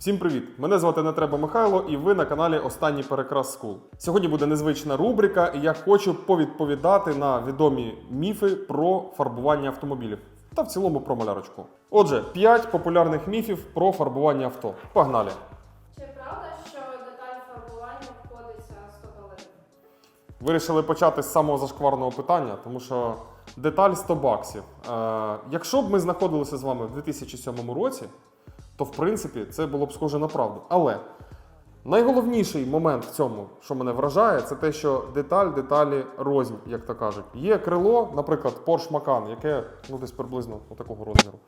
Всім привіт! Мене звати Нетреба Михайло, і ви на каналі Останній Перекрас Скул. Сьогодні буде незвична рубрика, і я хочу повідповідати на відомі міфи про фарбування автомобілів та в цілому про малярочку. Отже, 5 популярних міфів про фарбування авто. Погнали! Чи правда, що деталь фарбування обходиться 100 доларів? Вирішили почати з самого зашкварного питання, тому що деталь 100 баксів. Е, якщо б ми знаходилися з вами в 2007 році, то в принципі це було б схоже на правду. Але найголовніший момент в цьому, що мене вражає, це те, що деталь деталі рознь, як то кажуть. Є крило, наприклад, Porsche Macan, яке ну, десь приблизно такого розміру.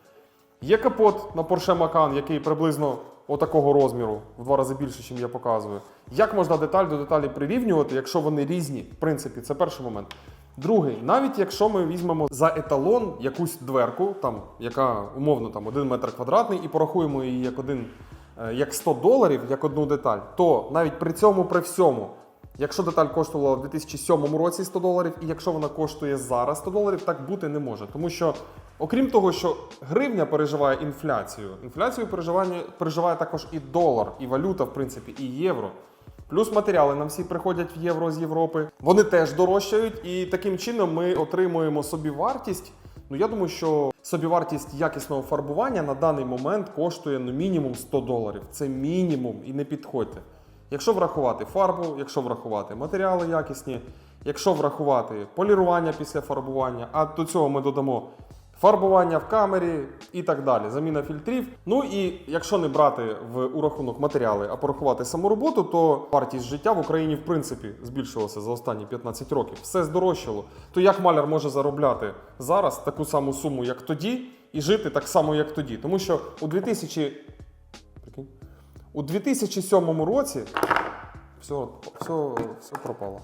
Є капот на Porsche Macan, який приблизно отакого розміру, в два рази більше, ніж я показую. Як можна деталь до деталі прирівнювати, якщо вони різні? В принципі, це перший момент. Другий, навіть якщо ми візьмемо за еталон якусь дверку, там, яка умовно там 1 метр квадратний, і порахуємо її як один, е, як 100 доларів, як одну деталь, то навіть при цьому при всьому, якщо деталь коштувала в 2007 році 100 доларів, і якщо вона коштує зараз 100 доларів, так бути не може. Тому що, окрім того, що гривня переживає інфляцію, інфляцію переживає, переживає також і долар, і валюта, в принципі, і євро. Плюс матеріали нам всі приходять в євро з Європи. Вони теж дорожчають, і таким чином ми отримуємо собівартість. Ну я думаю, що собівартість якісного фарбування на даний момент коштує ну, мінімум 100 доларів. Це мінімум і не підходьте. Якщо врахувати фарбу, якщо врахувати матеріали якісні, якщо врахувати полірування після фарбування, а до цього ми додамо фарбування в камері і так далі, заміна фільтрів. Ну і якщо не брати в у рахунок матеріали, а порахувати саму роботу, то вартість життя в Україні в принципі збільшилася за останні 15 років. Все здорожчало. То як маляр може заробляти зараз таку саму суму, як тоді, і жити так само, як тоді? Тому що у 2000... У 2007 році все, все, все пропало.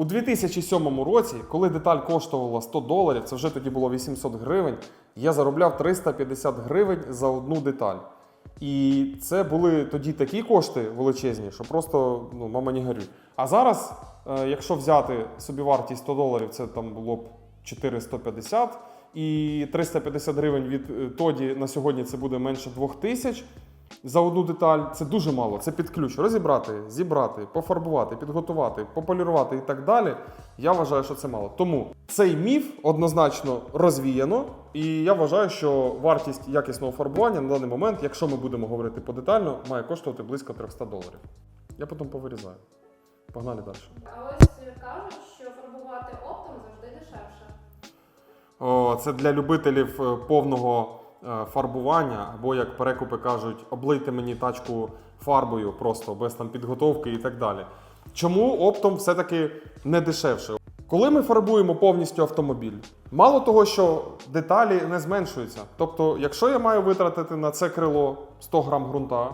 У 2007 році, коли деталь коштувала 100 доларів, це вже тоді було 800 гривень, я заробляв 350 гривень за одну деталь. І це були тоді такі кошти величезні, що просто ну, мама не горюй. А зараз, е, якщо взяти собівартість 100 доларів, це там було б 450, і 350 гривень від е, тоді на сьогодні це буде менше 2000 за одну деталь. Це дуже мало. Це під ключ. Розібрати, зібрати, пофарбувати, підготувати, пополірувати і так далі. Я вважаю, що це мало. Тому цей міф однозначно розвіяно, і я вважаю, що вартість якісного фарбування на даний момент, якщо ми будемо говорити подетально, має коштувати близько 300 доларів. Я потім повирізаю. Погнали далі. А ось кажуть, що фарбувати оптом завжди дешевше. О, це для любителів е, повного фарбування, або як перекупи кажуть, облийте мені тачку фарбою просто без там підготовки і так далі. Чому оптом все-таки не дешевше? Коли ми фарбуємо повністю автомобіль, мало того, що деталі не зменшуються. Тобто, якщо я маю витратити на це крило 100 грам ґрунта,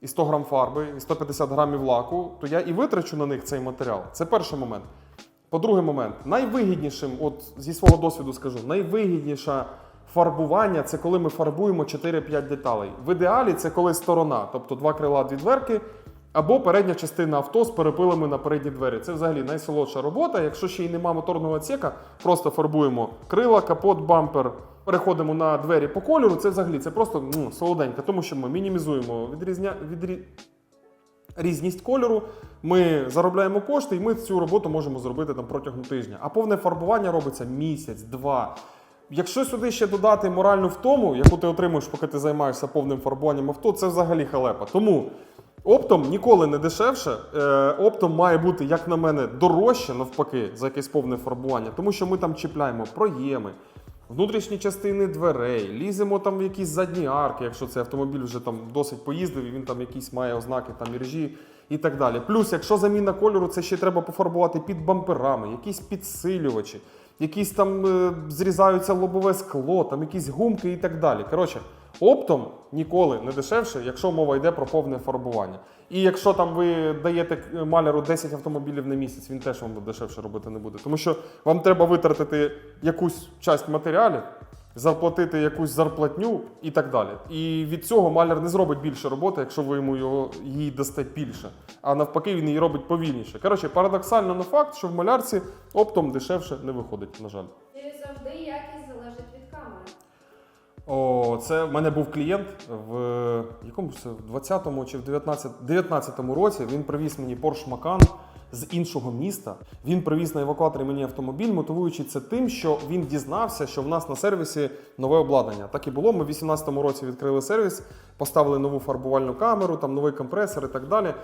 і 100 грам фарби, і 150 грамів лаку, то я і витрачу на них цей матеріал. Це перший момент. По-другий момент, найвигіднішим, от зі свого досвіду скажу, найвигідніше фарбування це коли ми фарбуємо 4-5 деталей. В ідеалі це коли сторона, тобто два крила, дві дверки, або передня частина авто з перепилами на передні двері. Це взагалі найсолодша робота. Якщо ще й нема моторного отсека, просто фарбуємо крила, капот, бампер. Переходимо на двері по кольору. Це взагалі це просто ну, солоденько, тому що ми мінімізуємо відрізня... відрі різність кольору, ми заробляємо кошти, і ми цю роботу можемо зробити там протягом тижня. А повне фарбування робиться місяць, два. Якщо сюди ще додати моральну втому, яку ти отримуєш, поки ти займаєшся повним фарбуванням авто, це взагалі халепа. Тому оптом ніколи не дешевше. Е, оптом має бути, як на мене, дорожче навпаки за якесь повне фарбування, тому що ми там чіпляємо проєми. Внутрішні частини дверей, ліземо там в якісь задні арки, якщо цей автомобіль вже там досить поїздив, і він там якісь має ознаки там іржі і так далі. Плюс, якщо заміна кольору, це ще треба пофарбувати під бамперами, якісь підсилювачі, якісь там е, зрізаються лобове скло, там якісь гумки і так далі. Коротше, оптом ніколи не дешевше, якщо мова йде про повне фарбування. І якщо там ви даєте маляру 10 автомобілів на місяць, він теж вам дешевше робити не буде. Тому що вам треба витратити якусь часть матеріалів, заплатити якусь зарплатню і так далі. І від цього маляр не зробить більше роботи, якщо ви йому його їй дасте більше. А навпаки, він її робить повільніше. Коротше, парадоксально на факт, що в малярці оптом дешевше не виходить, на жаль. Чи завжди якість залежить від камери? О, це в мене був клієнт в якому ж це в 20-му чи в 19, 19-му році. Він привіз мені Porsche Macan з іншого міста. Він привіз на евакуаторі мені автомобіль, мотивуючи це тим, що він дізнався, що в нас на сервісі нове обладнання. Так і було. Ми в 18-му році відкрили сервіс, поставили нову фарбувальну камеру, там новий компресор і так далі.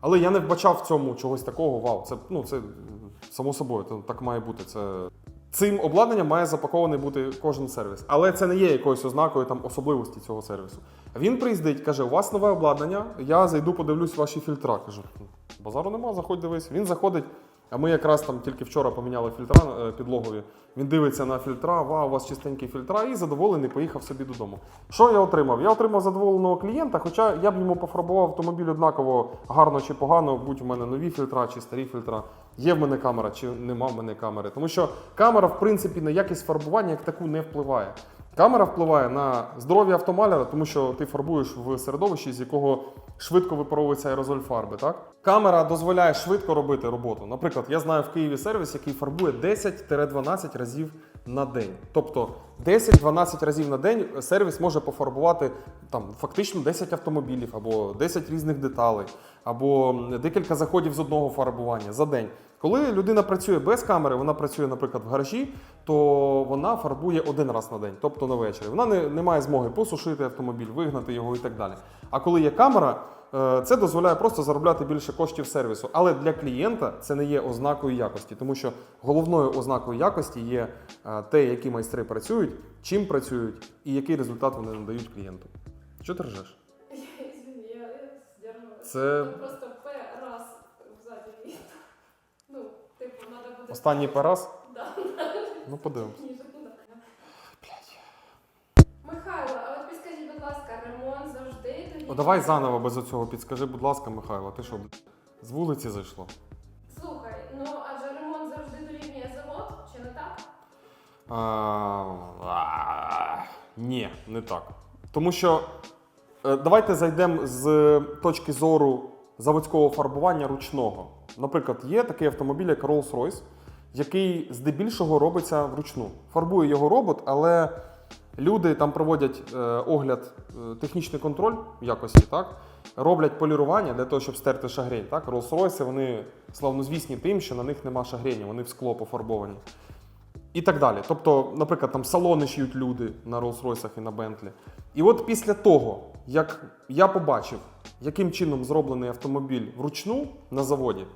Але я не вбачав в цьому чогось такого. Вау, це ну це само собою, це так має бути. Це цим обладнанням має запакований бути кожен сервіс. Але це не є якоюсь ознакою там особливості цього сервісу. Він приїздить, каже: у вас нове обладнання, я зайду, подивлюсь ваші фільтра. Кажу, «Ну, базару нема, заходь дивись. Він заходить. А ми якраз там тільки вчора поміняли фільтра е, підлогові. Він дивиться на фільтра, вау, у вас чистенькі фільтра, і задоволений поїхав собі додому. Що я отримав? Я отримав задоволеного клієнта, хоча я б йому пофарбував автомобіль однаково гарно чи погано, будь у мене нові фільтра чи старі фільтра. Є в мене камера чи нема в мене камери. Тому що камера, в принципі, на якість фарбування як таку не впливає. Камера впливає на здоров'я автомаляра, тому що ти фарбуєш в середовищі, з якого швидко випаровується аерозоль фарби. Так? Камера дозволяє швидко робити роботу. Наприклад, я знаю в Києві сервіс, який фарбує 10-12 разів на день. Тобто 10-12 разів на день сервіс може пофарбувати там фактично 10 автомобілів або 10 різних деталей, або декілька заходів з одного фарбування за день. Коли людина працює без камери, вона працює, наприклад, в гаражі, то вона фарбує один раз на день, тобто на вечір. Вона не, не має змоги посушити автомобіль, вигнати його і так далі. А коли є камера, е, це дозволяє просто заробляти більше коштів сервісу. Але для клієнта це не є ознакою якості, тому що головною ознакою якості є е, те, які майстри працюють, чим працюють і який результат вони надають клієнту. Що ти ржеш? Це Там просто П раз взаді від. Ну, типу, треба буде. Останній параз? Да. Ну, подивимось. Михайло, а от підскажіть, будь ласка, ремонт завжди тоді? О, давай заново без оцього підскажи, будь ласка, Михайло, ти що, з вулиці зайшло? Слухай, ну адже ремонт завжди дорівнює завод, чи не так? А, а, ні, не так. Тому що е, давайте зайдемо з точки зору заводського фарбування ручного. Наприклад, є такий автомобіль, як Rolls-Royce, який здебільшого робиться вручну. Фарбує його робот, але люди там проводять е, огляд, е, технічний контроль якості, так? роблять полірування для того, щоб стерти шагрень. Так? Rolls-Royce, вони славнозвісні тим, що на них нема шагрені, вони в скло пофарбовані. І так далі. Тобто, наприклад, там салони шиють люди на Rolls-Royce і на Bentley. І от після того, як я побачив, яким чином зроблений автомобіль вручну на заводі,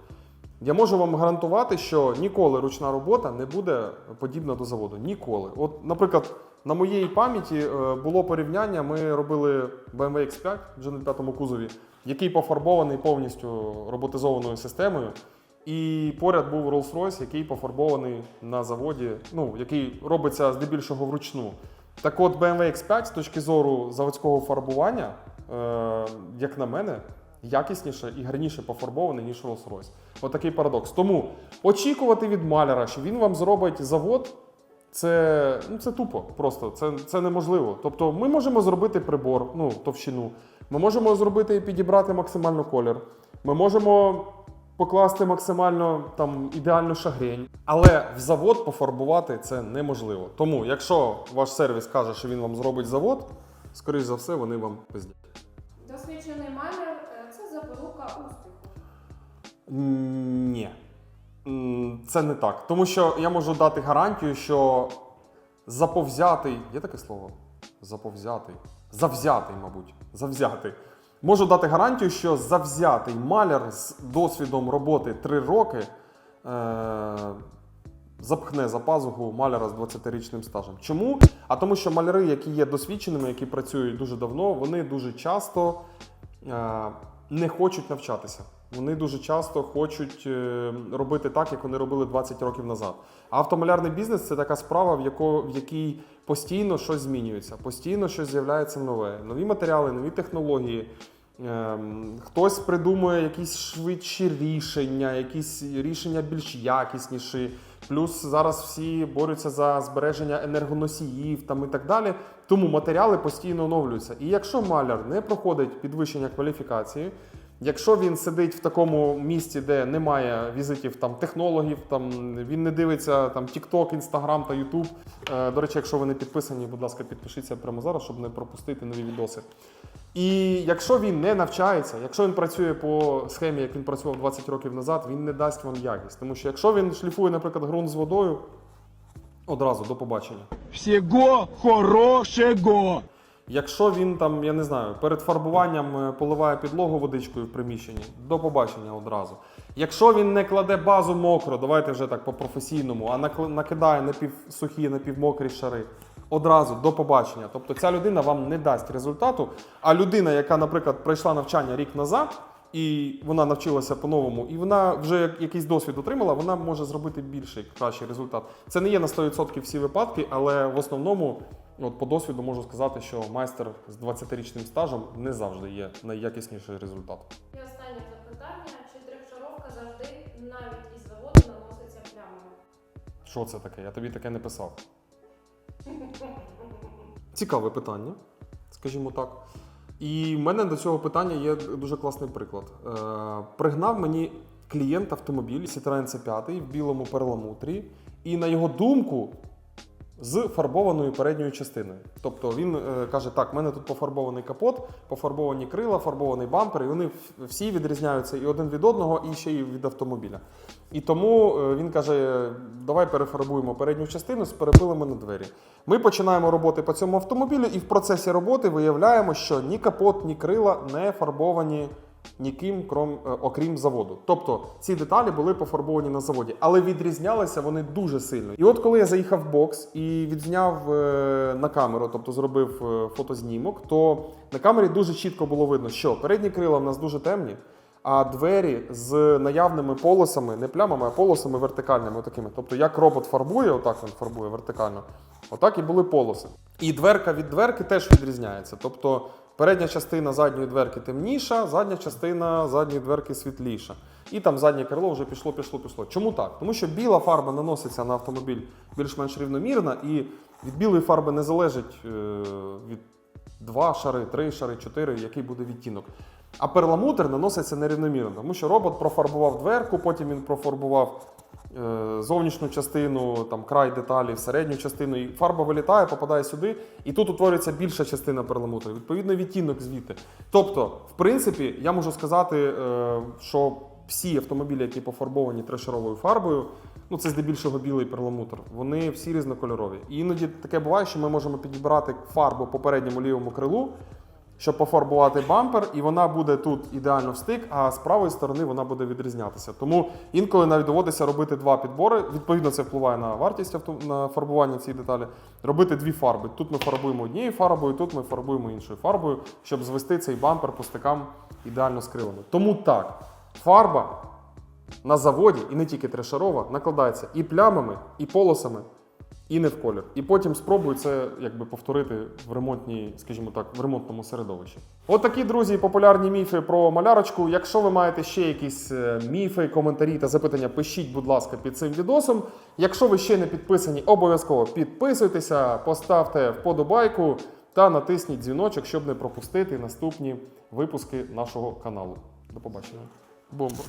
я можу вам гарантувати, що ніколи ручна робота не буде подібна до заводу. Ніколи. От, наприклад, на моїй пам'яті е, було порівняння. Ми робили BMW X5 вже на п'ятому кузові, який пофарбований повністю роботизованою системою. І поряд був Rolls-Royce, який пофарбований на заводі, ну, який робиться здебільшого вручну. Так от BMW X5 з точки зору заводського фарбування, е, як на мене, якісніше і гарніше пофарбований, ніж Rolls-Royce. От такий парадокс. Тому очікувати від маляра, що він вам зробить завод, це, ну, це тупо просто, це, це неможливо. Тобто ми можемо зробити прибор, ну, товщину, ми можемо зробити і підібрати максимально колір. Ми можемо покласти максимально там ідеальну шагрень, але в завод пофарбувати це неможливо. Тому, якщо ваш сервіс каже, що він вам зробить завод, скоріш за все, вони вам пиздять. Досвідчений запорука успіху. Ні. Це не так. Тому що я можу дати гарантію, що заповзятий. Є таке слово? Заповзятий. Завзятий, мабуть. Завзятий. Можу дати гарантію, що завзятий маляр з досвідом роботи 3 роки е- запхне за пазуху маляра з 20-річним стажем. Чому? А тому, що маляри, які є досвідченими, які працюють дуже давно, вони дуже часто е- не хочуть навчатися. Вони дуже часто хочуть е, робити так, як вони робили 20 років назад. Автомалярний бізнес це така справа, в, яко, в якій постійно щось змінюється, постійно щось з'являється нове. Нові матеріали, нові технології. Ем, Хтось придумує якісь швидші рішення, якісь рішення більш якісніші. Плюс зараз всі борються за збереження енергоносіїв там і так далі. Тому матеріали постійно оновлюються. І якщо маляр не проходить підвищення кваліфікації, Якщо він сидить в такому місці, де немає візитів там технологів, там він не дивиться там TikTok, Instagram та YouTube. Е, до речі, якщо ви не підписані, будь ласка, підпишіться прямо зараз, щоб не пропустити нові відоси. І якщо він не навчається, якщо він працює по схемі, як він працював 20 років назад, він не дасть вам якість. Тому що якщо він шліфує, наприклад, ґрунт з водою, одразу до побачення. Всего хорошего! Якщо він там, я не знаю, перед фарбуванням е, поливає підлогу водичкою в приміщенні, до побачення одразу. Якщо він не кладе базу мокро, давайте вже так по-професійному, а накидає напівсухі, напівмокрі шари, одразу до побачення. Тобто ця людина вам не дасть результату. А людина, яка, наприклад, пройшла навчання рік назад, і вона навчилася по-новому, і вона вже як- якийсь досвід отримала, вона може зробити більший, кращий результат. Це не є на 100% всі випадки, але в основному, от по досвіду можу сказати, що майстер з 20-річним стажем не завжди є найякісніший результат. І останнє запитання: чи трьохшаровка завжди навіть із заводу наноситься плямами? Що це таке? Я тобі таке не писав. Цікаве питання, скажімо так. І в мене до цього питання є дуже класний приклад. Е, пригнав мені клієнт автомобіль Citroen C5 в білому перламутрі, і на його думку, з фарбованою передньою частиною. Тобто він е, каже: так, в мене тут пофарбований капот, пофарбовані крила, фарбований бампер, і вони всі відрізняються і один від одного, і ще й від автомобіля. І тому е, він каже: давай перефарбуємо передню частину з перепилами на двері. Ми починаємо роботи по цьому автомобілю, і в процесі роботи виявляємо, що ні капот, ні крила не фарбовані ніким, крім, е, окрім заводу. Тобто ці деталі були пофарбовані на заводі, але відрізнялися вони дуже сильно. І от коли я заїхав в бокс і відзняв е, на камеру, тобто зробив е, фотознімок, то на камері дуже чітко було видно, що передні крила в нас дуже темні. А двері з наявними полосами, не плямами, а полосами вертикальними такими. Тобто, як робот фарбує, отак він фарбує вертикально, отак і були полоси. І дверка від дверки теж відрізняється. Тобто передня частина задньої дверки темніша, задня частина задньої дверки світліша. І там заднє крило вже пішло, пішло, пішло. Чому так? Тому що біла фарба наноситься на автомобіль більш-менш рівномірно, і від білої фарби не залежить е, від два шари, три шари, чотири, який буде відтінок. А перламутр наноситься нерівномірно, тому що робот профарбував дверку, потім він профарбував зовнішню частину, там край деталі, середню частину, і фарба вилітає, попадає сюди, і тут утворюється більша частина перламутру, відповідно, відтінок звідти. Тобто, в принципі, я можу сказати, е, що всі автомобілі, які пофарбовані трешаровою фарбою, ну це здебільшого білий перламутр, вони всі різнокольорові. І іноді таке буває, що ми можемо підібрати фарбу по передньому лівому крилу, щоб пофарбувати бампер, і вона буде тут ідеально в стик, а з правої сторони вона буде відрізнятися. Тому інколи навіть доводиться робити два підбори. Відповідно, це впливає на вартість на фарбування цієї деталі. Робити дві фарби. Тут ми фарбуємо однією фарбою, тут ми фарбуємо іншою фарбою, щоб звести цей бампер по стикам ідеально з. Тому так, фарба на заводі, і не тільки трешарова, накладається і плямами, і полосами, і не в колір. І потім спробую це якби повторити в ремонтній, скажімо так, в ремонтному середовищі. От друзі, популярні міфи про малярочку. Якщо ви маєте ще якісь е, міфи, коментарі та запитання, пишіть, будь ласка, під цим відосом. Якщо ви ще не підписані, обов'язково підписуйтеся, поставте вподобайку та натисніть дзвіночок, щоб не пропустити наступні випуски нашого каналу. До побачення. Бомба.